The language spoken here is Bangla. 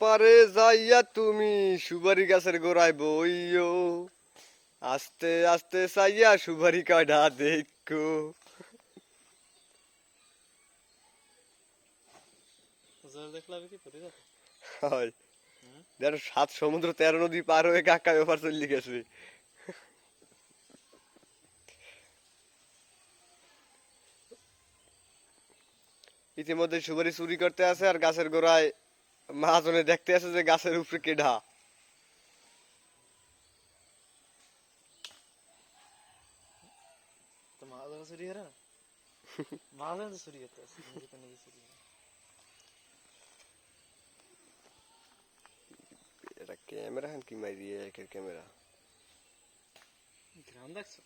পারে যাইয়া তুমি সুপারি গাছের গোড়ায় বইও আস্তে আস্তে চাইয়া সুপারি কাটা দেখো। সাত সমুদ্র তেরো নদী পার হয়ে কাকা ব্যাপার চলে গেছে। ইতিমধ্যে সুপারি চুরি করতে আছে আর গাছের গোড়ায় মহাজনে দেখতে আছে যে গাছের উপরে কেডা তো মহাজন চুরি করে না মহাজন তো চুরি করতে আছে নিজে তো নিজে চুরি করে। এটা ক্যামেরা কি মারিয়ে একের ক্যামেরা গ্রাম দেখছো